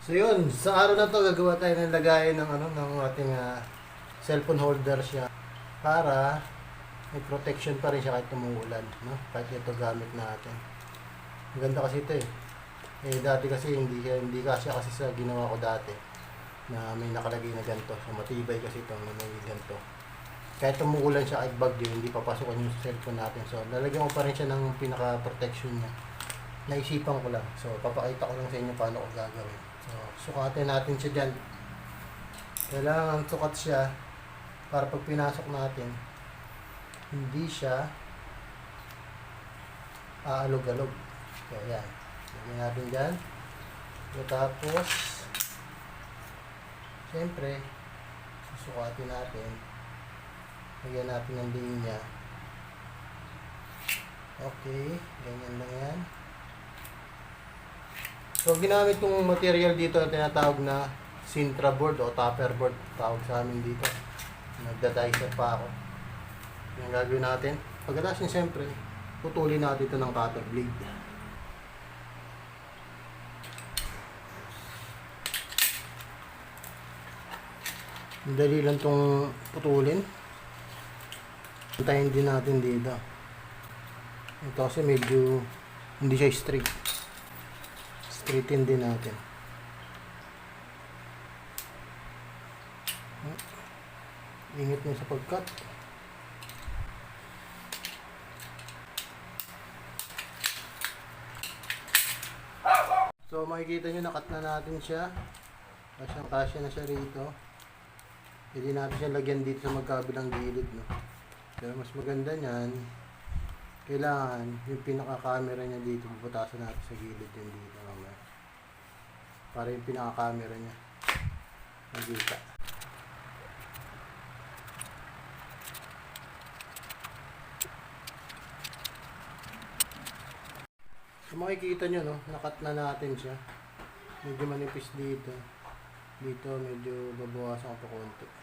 So yun, sa araw na to gagawa tayo ng lagayan ng ano ng ating ah, cellphone holder siya para may protection pa rin siya kahit tumuulan, no? Kahit ito gamit natin. Ang ganda kasi ito eh. Eh dati kasi hindi hindi kasi kasi sa ginawa ko dati na may nakalagay na ganito. So matibay kasi ito na may ganito. Kahit tumuulan siya kahit bagyo, hindi papasukan yung cellphone natin. So lalagyan ko pa rin siya ng pinaka-protection niya. Naisipan ko lang. So papakita ko lang sa inyo paano ko gagawin. So sukatin natin siya dyan. Kailangan sukat siya para pag pinasok natin, hindi siya aalog-alog. So, yan. Lagyan natin dyan. So, tapos, siyempre, susukatin natin. Lagyan natin ng linya. Okay, ganyan lang yan. So, ginamit kong material dito na tinatawag na Sintra board o topper board. Tawag sa amin dito. Nagda-dicer pa ako. Yung gagawin natin. Pagkatapos niya, siyempre, putulin natin ito ng cutter blade. Dali lang itong putulin. Puntahin din natin dito. Ito kasi medyo hindi siya straight. Straighten din natin. Ingat mo sa pagkat. So makikita nyo nakat na natin siya. Kasyang kasya na siya rito. Pwede natin siya lagyan dito sa magkabilang gilid. No? Pero mas maganda niyan, kailangan yung pinaka-camera niya dito, bubutasan natin sa gilid yun dito mamaya. Para yung pinaka-camera niya. Magkita. So makikita nyo no, nakat na natin siya. Medyo manipis dito. Dito medyo babawasan ko pa konti.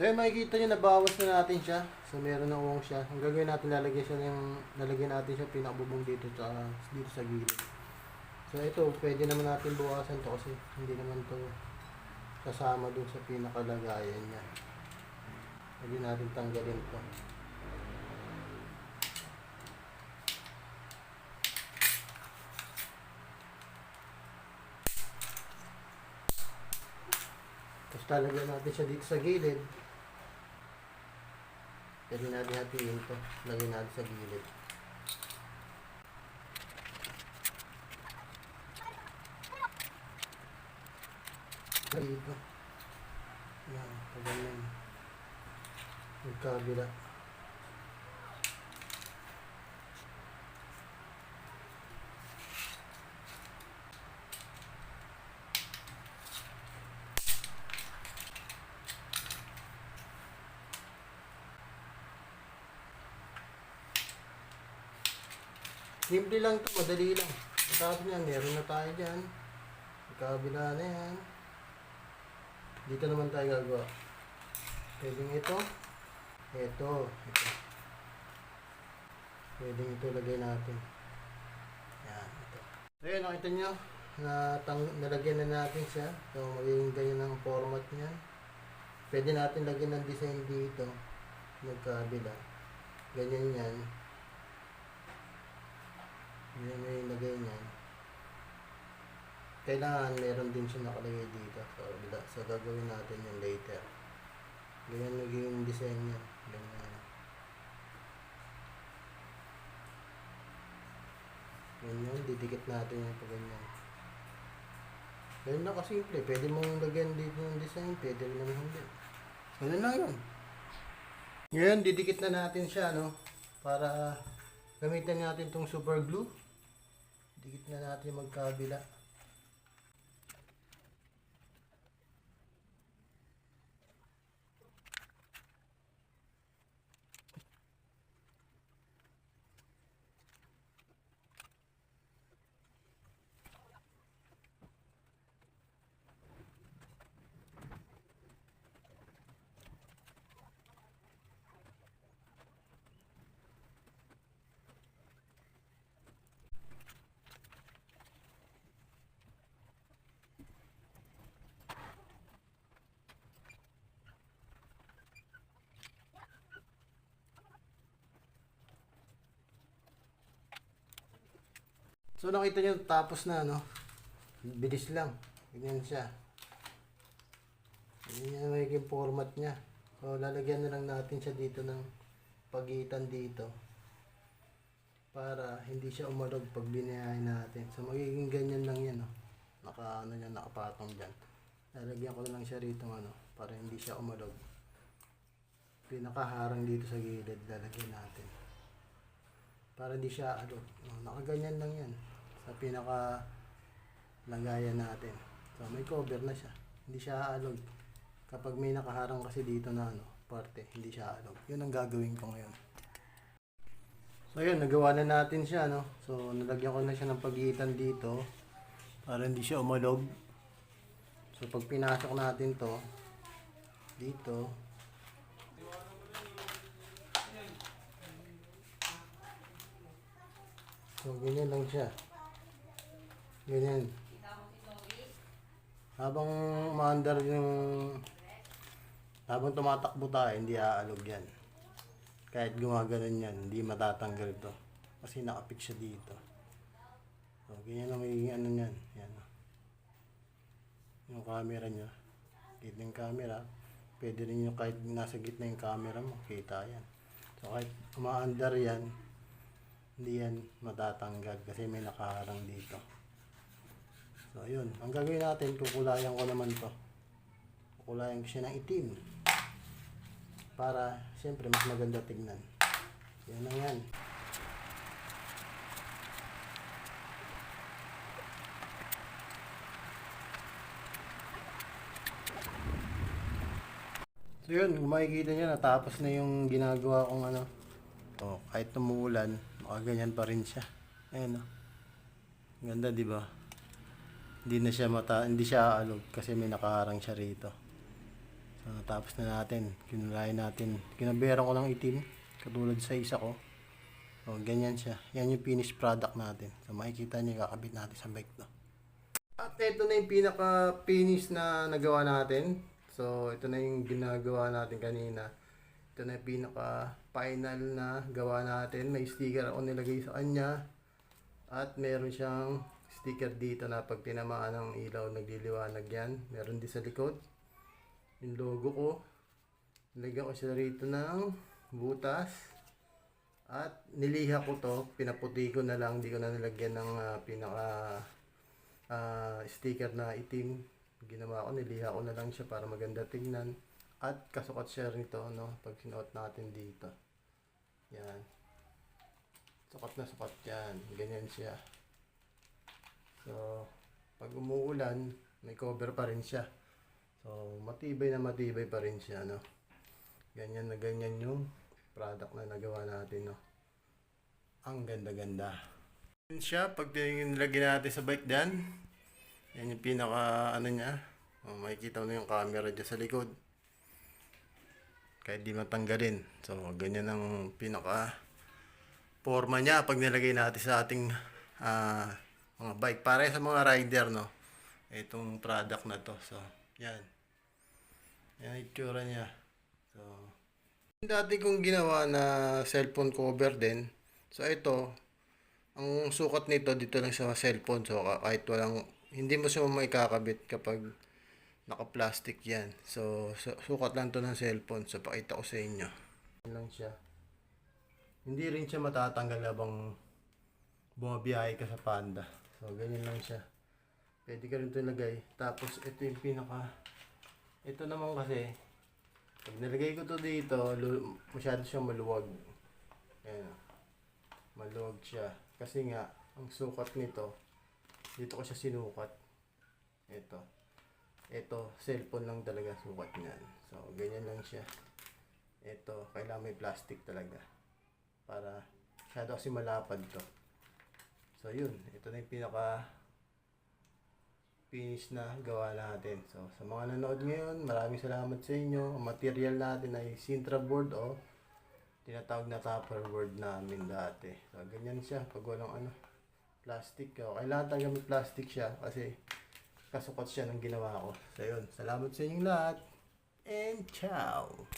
So yun makikita nyo nabawas na natin siya. So meron na uwang siya. Ang gagawin natin lalagyan siya ng lalagyan natin siya pinakabubong dito sa dito sa gilid. So ito pwede naman natin bawasan to kasi hindi naman to kasama dun sa pinakalagayan niya. Pwede natin tanggalin to. Tapos talagyan natin siya dito sa gilid. Pwede natin hatiin ito. Lagyan natin sa gilid. Dito. Yan, paganyan. Magkabila. Simple lang to, madali lang. Sabi niya, meron na tayo dyan. Magkabila na yan. Dito naman tayo gagawa. Pwedeng ito. Ito. Ito. Pwedeng ito lagay natin. Yan. Ito. So yun, nakita nyo. Natang, nalagyan na natin siya. So magiging ganyan ang format niya. Pwede natin lagyan ng design dito. Magkabila. Ganyan yan. Na yung lagay niyan. Kailangan meron din siya nakalagay dito kabila. So gagawin natin yung later. Ganyan naging design niya. Ganyan. Ganyan, didikit natin yung pag ganyan. Lang kasimple. Pwede mong lagyan dito ng design. Pwede rin naman hindi. Ganyan lang yun. Ngayon, didikit na natin siya, no? Para gamitin natin tong super glue. Dikit na natin magkabila. So nakita nyo tapos na no. Bilis lang. Ganyan siya. Ganyan yung magiging format niya. So lalagyan na lang natin siya dito ng pagitan dito. Para hindi siya umalog pag binayahin natin. So magiging ganyan lang yan no. Naka ano yan, nakapatong dyan. Lalagyan ko na lang siya rito ano para hindi siya umalog. Pinakaharang dito sa gilid lalagyan natin para di siya ano, no, nakaganyan lang yan sa pinaka lagayan natin. So may cover na siya. Hindi siya aalog. Kapag may nakaharang kasi dito na ano, parte, hindi siya aalog. Yun ang gagawin ko ngayon. So yun, nagawa na natin siya, no? So nalagyan ko na siya ng pagitan dito para hindi siya umalog. So pag pinasok natin to dito, So, ganyan lang siya. Ganyan. Habang umaandar yung... Habang tumatakbo tayo, hindi aalog yan. Kahit gumaganon yan, hindi matatanggal to. Kasi nakapik siya dito. So, ganyan ang magiging ano yan. Yan. Yung camera nyo. Kita yung camera. Pwede rin yung kahit nasa gitna yung camera mo, kita yan. So, kahit umaandar yan, hindi yan matatanggal kasi may nakaharang dito. So, yun. Ang gagawin natin, kukulayan ko naman to. Kukulayan ko siya ng itim. Para, siyempre, mas maganda tignan. Yan lang yan. So yun, kung makikita nyo, natapos na yung ginagawa kong ano. Oh, kahit tumuulan, makaganyan pa rin siya. Ayan oh. Ganda, di ba? Hindi na siya mata, hindi siya aalog kasi may nakaharang siya rito. So, natapos na natin. Kinulayan natin. Kinaberan ko ng itim, katulad sa isa ko. Oh, ganyan siya. Yan yung finished product natin. So, makikita niyo kakabit natin sa bike to. At ito na yung pinaka-finish na nagawa natin. So, ito na yung ginagawa natin kanina. Ito na yung pinaka-final na gawa natin. May sticker ako nilagay sa kanya. At meron siyang sticker dito na pag tinamaan ng ilaw, nagliliwanag yan. Meron din sa likod. Yung logo ko. Nilagyan ko siya rito ng butas. At niliha ko to. Pinaputi ko na lang. Hindi ko na nilagyan ng ah, pinaka ah, sticker na itim. Ginawa ko, niliha ko na lang siya para maganda tingnan. At kasukat siya rito, no? Pag sinuot natin dito. Yan. Sukat na sukat yan. Ganyan siya. So, pag umuulan, may cover pa rin siya. So, matibay na matibay pa rin siya, no? Ganyan na ganyan yung product na nagawa natin, no? Ang ganda-ganda. Yan siya, pag nilagyan natin sa bike dyan, yan yung pinaka, ano niya, oh, makikita mo na yung camera dyan sa likod. Kahit di matanggalin. So, ganyan ang pinaka forma niya pag nilagay natin sa ating ah, mga bike. Para sa mga rider, no? Itong product na to. So, yan. Yan ang itsura niya. So, dati kong ginawa na cellphone cover din. So, ito, ang sukat nito dito lang sa cellphone. So, ka- kahit walang, hindi mo siya maikakabit kapag naka-plastic yan. So, su- sukat lang to ng cellphone. So, pakita ko sa inyo. Yan lang siya. Hindi rin siya matatanggal habang bumabiyahe ka sa panda. So, ganyan lang siya. Pwede ka rin ito ilagay. Tapos, ito yung pinaka... Ito naman kasi, pag nilagay ko to dito, masyado siyang maluwag. Ayan. Maluwag siya. Kasi nga, ang sukat nito, dito ko siya sinukat. Ito. Ito, cellphone lang talaga sukat niyan. So, ganyan lang siya. Ito, kailangan may plastic talaga. Para, masyado kasi malapad to. So, yun. Ito na yung pinaka finish na gawa natin. So, sa mga nanood ngayon, maraming salamat sa inyo. Ang material natin ay Sintra board o tinatawag na topper board namin dati. So, ganyan siya pag walang ano, plastic. O, kailangan talaga may plastic siya kasi kasukat siya ng ginawa ko. So, yun. Salamat sa inyong lahat. And ciao!